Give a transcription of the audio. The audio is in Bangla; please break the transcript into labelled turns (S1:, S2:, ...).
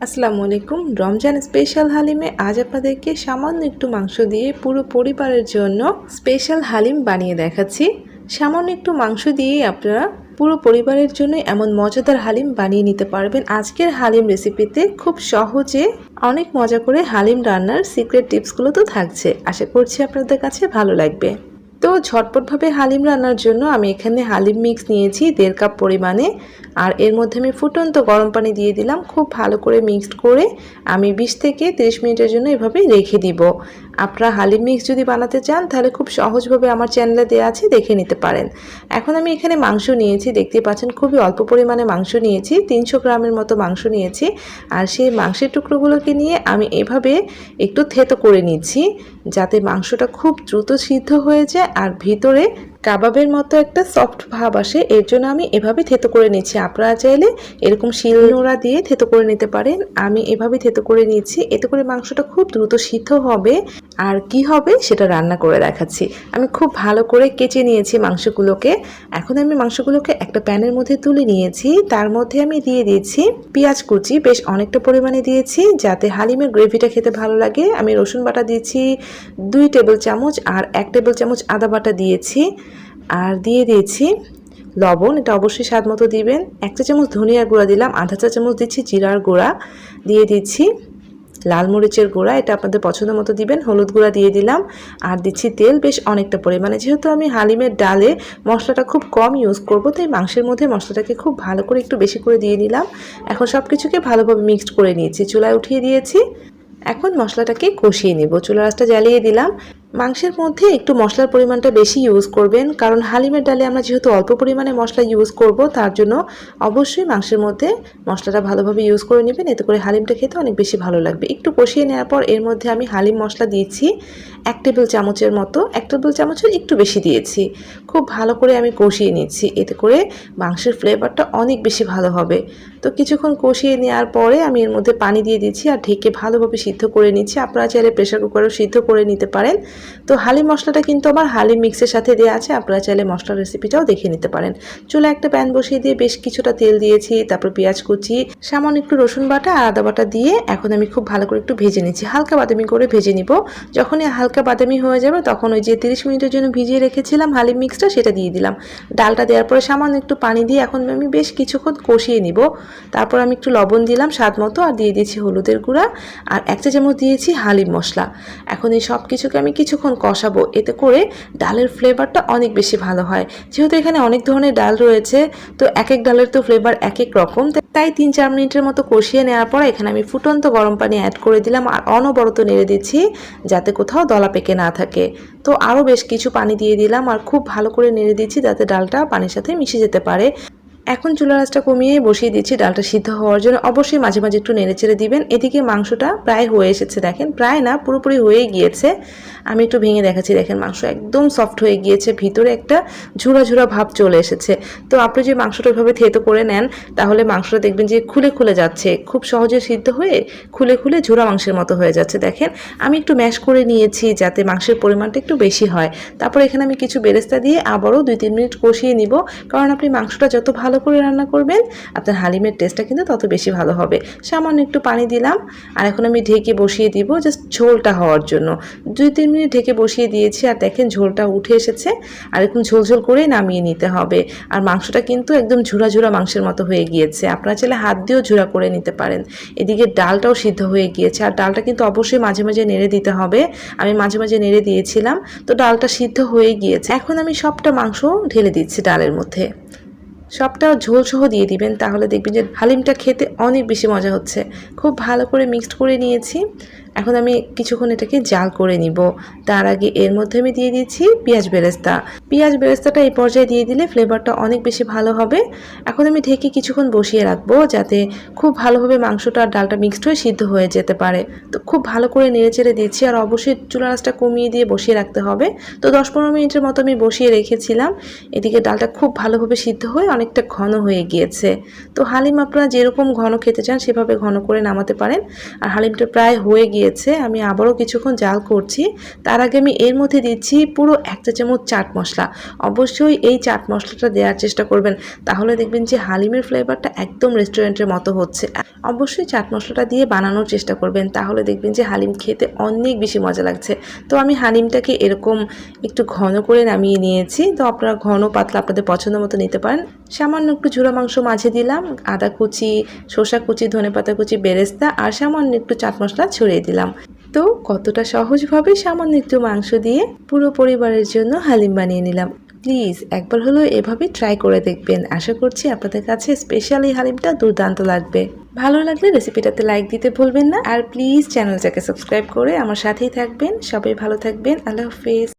S1: আসসালামু আলাইকুম রমজান স্পেশাল হালিমে আজ আপনাদেরকে সামান্য একটু মাংস দিয়ে পুরো পরিবারের জন্য স্পেশাল হালিম বানিয়ে দেখাচ্ছি। সামান্য একটু মাংস দিয়েই আপনারা পুরো পরিবারের জন্য এমন মজাদার হালিম বানিয়ে নিতে পারবেন। আজকের হালিম রেসিপিতে খুব সহজে অনেক মজা করে হালিম রান্নার সিক্রেট টিপসগুলো তো থাকছে। আশা করছি আপনাদের কাছে ভালো লাগবে। তো ঝটপটভাবে হালিম রান্নার জন্য আমি এখানে হালিম মিক্স নিয়েছি, দেড় কাপ পরিমাণে। আর এর মধ্যে আমি ফুটন্ত গরম পানি দিয়ে দিলাম, খুব ভালো করে মিক্সড করে আমি 20 থেকে 30 মিনিটের জন্য এভাবে রেখে দিব। আপনারা হালিম মিক্স যদি বানাতে চান, তাহলে খুব সহজভাবে আমার চ্যানেলে দেওয়া আছে, দেখে নিতে পারেন। এখন আমি এখানে মাংস নিয়েছি, দেখতে পাচ্ছেন খুবই অল্প পরিমাণে মাংস নিয়েছি, তিনশো গ্রামের মতো মাংস নিয়েছি। আর সেই মাংসের টুকরোগুলোকে নিয়ে আমি এভাবে একটু থেতো করে নিচ্ছি, যাতে মাংসটা খুব দ্রুত সিদ্ধ হয়ে যায় আর ভিতরে কাবাবের মতো একটা সফট ভাব আসে। এর জন্য আমি এভাবে থেতো করে নিচ্ছি। আপনারা চাইলে এরকম শিল নোড়া দিয়ে থেতো করে নিতে পারেন। আমি এভাবে থেতো করে নিচ্ছি। এতে করে মাংসটা খুব দ্রুত সিদ্ধ হবে। আর কি হবে সেটা রান্না করে দেখাচ্ছি। আমি খুব ভালো করে কেচে নিয়েছি মাংসগুলোকে। এখন আমি মাংসগুলোকে একটা প্যানের মধ্যে তুলে নিয়েছি। তার মধ্যে আমি দিয়ে দিয়েছি পেঁয়াজ কুচি। বেশ অনেকটা পরিমাণে দিয়েছি যাতে হালিমের গ্রেভিটা খেতে ভালো লাগে। আমি রসুন বাটা দিয়েছি দুই টেবিল চামচ আর এক টেবিল চামচ আদা বাটা দিয়েছি। আর দিয়ে দিয়েছি লবণ। এটা অবশ্যই স্বাদ মতো দিবেন। এক চা চামচ ধনিয়ার গুঁড়া দিলাম। আধা চা চামচ দিচ্ছি জিরার গুঁড়া। দিয়ে দিচ্ছি লাল মরিচের গুঁড়া, এটা আপনাদের পছন্দ মতো দিবেন, হলুদ গুঁড়া দিয়ে দিলাম, আর দিচ্ছি তেল বেশ অনেকটা পরিমাণে। যেহেতু আমি হালিমের ডালে মশলাটা খুব কম ইউজ করব, তাই মাংসের মধ্যে মশলাটাকে খুব ভালো করে একটু বেশি করে দিয়ে নিলাম এখন সব কিছুকে ভালোভাবে মিক্সড করে নিয়েছি, চুলায় উঠিয়ে দিয়েছি। এখন মশলাটাকে কষিয়ে নেব চুলা রাসটা জ্বালিয়ে দিলাম। মাংসের মধ্যে একটু মশলার পরিমাণটা বেশি ইউজ করবেন, কারণ হালিমের ডালে আমরা যেহেতু অল্প পরিমাণে মশলা ইউজ করব, তার জন্য অবশ্যই মাংসের মধ্যে মশলাটা ভালোভাবে ইউজ করে নেবেন, এতে করে হালিমটা খেতে অনেক বেশি ভালো লাগবে। একটু কষিয়ে নেওয়ার পর এর মধ্যে আমি হালিম মশলা দিয়েছি এক টেবিল চামচের মতো, এক টেবিল চামচের একটু বেশি দিয়েছি। খুব ভালো করে আমি কষিয়ে নিচ্ছি। এতে করে মাংসের ফ্লেভারটা অনেক বেশি ভালো হবে। তো কিছুক্ষণ কষিয়ে নেওয়ার পরে আমি এর মধ্যে পানি দিয়ে দিচ্ছি আর ঢেকে ভালোভাবে সিদ্ধ করে নিচ্ছি। আপনারা চাইলে প্রেশার কুকারও সিদ্ধ করে নিতে পারেন। তো হালি মশলাটা কিন্তু আমার হালি মিক্সের সাথে দেওয়া আছে। আপনারা চাইলে মশলার রেসিপিটাও দেখে নিতে পারেন। চুলে একটা প্যান বসিয়ে দিয়ে বেশ কিছুটা তেল দিয়েছি, তারপর পেঁয়াজ কুচি, সামান্য একটু রসুন বাটা আর আদা বাটা দিয়ে এখন আমি খুব ভালো করে একটু ভেজে নিচ্ছি। হালকা বাদামি করে ভেজে নিব। যখনই হালকা বাদামি হয়ে যাবে, তখন ওই যে তিরিশ মিনিটের জন্য ভিজিয়ে রেখেছিলাম হালিম মিক্সটা সেটা দিয়ে দিলাম। ডালটা দেওয়ার পরে সামান্য একটু পানি দিয়ে এখন আমি বেশ কিছুক্ষণ কষিয়ে নিব। তারপর আমি একটু লবণ দিলাম স্বাদ মতো আর দিয়ে দিয়েছি হলুদের গুঁড়া আর এক চা চামচ দিয়েছি হালিম মশলা। এখন এই সব কিছুকে আমি কিছুক্ষণ কষাবো, এতে করে ডালের ফ্লেভারটা অনেক বেশি ভালো হয়। যেহেতু এখানে অনেক ধরনের ডাল রয়েছে, তো এক এক ডালের তো ফ্লেভার এক এক রকম। তাই তিন চার মিনিটের মতো কষিয়ে নেওয়ার পর এখানে আমি ফুটন্ত গরম পানি অ্যাড করে দিলাম আর অনবরত নেড়ে দিচ্ছি, যাতে কোথাও দলা পেকে না থাকে। তো আরও বেশ কিছু পানি দিয়ে দিলাম আর খুব ভালো করে নেড়ে দিচ্ছি যাতে ডালটা পানির সাথে মিশে যেতে পারে। এখন চুলা রাসটা কমিয়ে বসিয়ে দিচ্ছি ডালটা সিদ্ধ হওয়ার জন্য। অবশ্যই মাঝে মাঝে একটু নেড়ে ছেড়ে দিবেন। এদিকে মাংসটা প্রায় হয়ে এসেছে দেখেন। প্রায় না, পুরোপুরি হয়ে গিয়েছে। আমি একটু ভেঙে দেখাচ্ছি। দেখেন, মাংস একদম সফট হয়ে গিয়েছে, ভিতরে একটা ঝুরা ঝুরা ভাব চলে এসেছে। তো আপনি যে মাংসটা ওইভাবে থেতো করে নেন, তাহলে মাংসটা দেখবেন যে খুলে খুলে যাচ্ছে। খুব সহজে সিদ্ধ হয়ে খুলে খুলে ঝুরা মাংসের মতো হয়ে যাচ্ছে। দেখেন, আমি একটু ম্যাশ করে নিয়েছি যাতে মাংসের পরিমাণটা একটু বেশি হয়। তারপর এখানে আমি কিছু বেরেস্তা দিয়ে আবারও দুই তিন মিনিট কষিয়ে নিব। কারণ আপনি মাংসটা যত ভালো করে রান্না করবেন, আপনার হালিমের টেস্টটা কিন্তু তত বেশি ভালো হবে। সামান্য একটু পানি দিলাম, আর এখন আমি ঢেকে বসিয়ে দিব জাস্ট ঝোলটা হওয়ার জন্য। দুই তিন মিনিট ঢেকে বসিয়ে দিয়েছি আর দেখেন ঝোলটা উঠে এসেছে। আর একদম ঝোলঝোল করেই নামিয়ে নিতে হবে। আর মাংসটা কিন্তু একদম ঝুরা ঝুরা মাংসের মতো হয়ে গিয়েছে। আপনারা চাইলে হাত দিয়েও ঝুরা করে নিতে পারেন। এদিকে ডালটাও সিদ্ধ হয়ে গিয়েছে। আর ডালটা কিন্তু অবশ্যই মাঝে মাঝে নেড়ে দিতে হবে। আমি মাঝে মাঝে নেড়ে দিয়েছিলাম। তো ডালটা সিদ্ধ হয়ে গিয়েছে। এখন আমি সবটা মাংস ঢেলে দিচ্ছি ডালের মধ্যে। সবটা ঝোল সহ দিয়ে দিবেন, তাহলে দেখবেন যে হালিমটা খেতে অনেক বেশি মজা হচ্ছে। খুব ভালো করে মিক্সড করে নিয়েছি। এখন আমি কিছুক্ষণ এটাকে জাল করে নিব। তার আগে এর মধ্যে আমি দিয়ে দিয়েছি পেঁয়াজ বেরেস্তা। পেঁয়াজ বেরেস্তাটা এই পর্যায়ে দিয়ে দিলে ফ্লেভারটা অনেক বেশি ভালো হবে। এখন আমি ঢেকে কিছুক্ষণ বসিয়ে রাখব যাতে খুব ভালোভাবে মাংসটা আর ডালটা মিক্সড হয়ে সিদ্ধ হয়ে যেতে পারে। তো খুব ভালো করে নেড়ে চেড়ে দিচ্ছি আর অবশ্যই চুলা রাসটা কমিয়ে দিয়ে বসিয়ে রাখতে হবে। তো দশ পনেরো মিনিটের মতো আমি বসিয়ে রেখেছিলাম। এদিকে ডালটা খুব ভালোভাবে সিদ্ধ হয়ে অনেকটা ঘন হয়ে গিয়েছে। তো হালিম আপনারা যেরকম ঘন খেতে চান সেভাবে ঘন করে নামাতে পারেন। আর হালিমটা প্রায় হয়ে গিয়ে গিয়েছে আমি আবারও কিছুক্ষণ জাল করছি। তার আগে আমি এর মধ্যে দিচ্ছি পুরো এক চা চামচ চাট মশলা। অবশ্যই এই চাট মশলাটা দেওয়ার চেষ্টা করবেন, তাহলে দেখবেন যে হালিমের ফ্লেভারটা একদম রেস্টুরেন্টের মতো হচ্ছে। অবশ্যই চাট মশলাটা দিয়ে বানানোর চেষ্টা করবেন, তাহলে দেখবেন যে হালিম খেতে অনেক বেশি মজা লাগছে। তো আমি হালিমটাকে এরকম একটু ঘন করে নামিয়ে নিয়েছি। তো আপনারা ঘন পাতলা আপনাদের পছন্দ মতো নিতে পারেন। সামান্য একটু ঝুড়া মাংস মাঝে দিলাম, আদা কুচি শসা কুচি ধনে পাতা কুচি, বেরেস্তা, আর সামান্য একটু চাট মশলা ছড়িয়ে দিলাম। তো কতটা সহজভাবে সামান্য একটু মাংস দিয়ে পুরো পরিবারের জন্য হালিম বানিয়ে নিলাম। প্লিজ একবার হলেও এভাবে ট্রাই করে দেখবেন। আশা করছি আপনাদের কাছে স্পেশাল এই হালিমটা দুর্দান্ত লাগবে। ভালো লাগলে রেসিপিটাতে লাইক দিতে ভুলবেন না। আর প্লিজ চ্যানেলটাকে সাবস্ক্রাইব করে আমার সাথেই থাকবেন। সবাই ভালো থাকবেন। আল্লাহ হাফেজ।